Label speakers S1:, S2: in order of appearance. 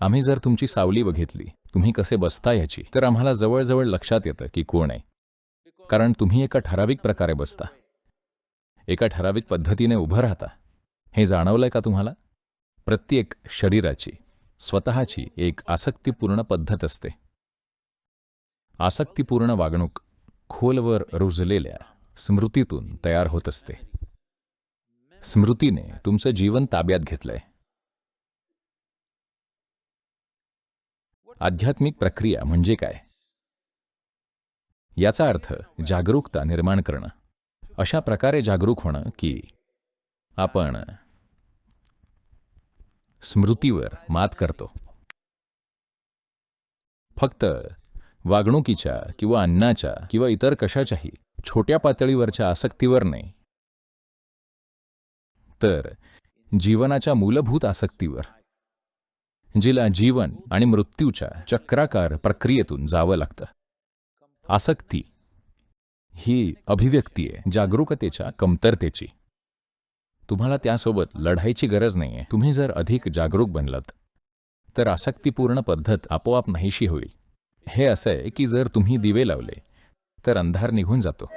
S1: आम्ही जर तुमची सावली बघितली तुम्ही कसे बसता याची तर आम्हाला जवळजवळ लक्षात येतं की कोण आहे. कारण तुम्ही एका ठराविक प्रकारे बसता. एका ठराविक पद्धतीने उभं राहता. हे जाणवलंय का तुम्हाला? प्रत्येक शरीराची स्वतःची एक आसक्तीपूर्ण पद्धत असते. आसक्तीपूर्ण वागणूक खोलवर रुजलेल्या स्मृतीतून तयार होत असते. स्मृतीने तुमचं जीवन ताब्यात घेतलंय. आध्यात्मिक प्रक्रिया म्हणजे काय? याचा अर्थ जागरूकता निर्माण करणं. अशा प्रकारे जागरूक होणं की आपण स्मृतीवर मात करतो. फक्त वागणुकीच्या किंवा अन्नाच्या किंवा इतर कशाच्याही छोट्या पातळीवरच्या आसक्तीवर नाही. तर जीवनाच्या मूलभूत आसक्तीवर. जिला जीवन आणि मृत्यूच्या चक्राकार प्रक्रियेतून जावं लागतं. आसक्ती ही अभिव्यक्ती आहे जागरूकतेच्या कमतरतेची. तुम्हाला त्यासोबत लढायची गरज नाहीये. तुम्ही जर अधिक जागरूक बनलात तर आसक्तीपूर्ण पद्धत आपोआप नाहीशी होईल. हे असं आहे की जर तुम्ही दिवे लावले तर अंधार निघून जातो.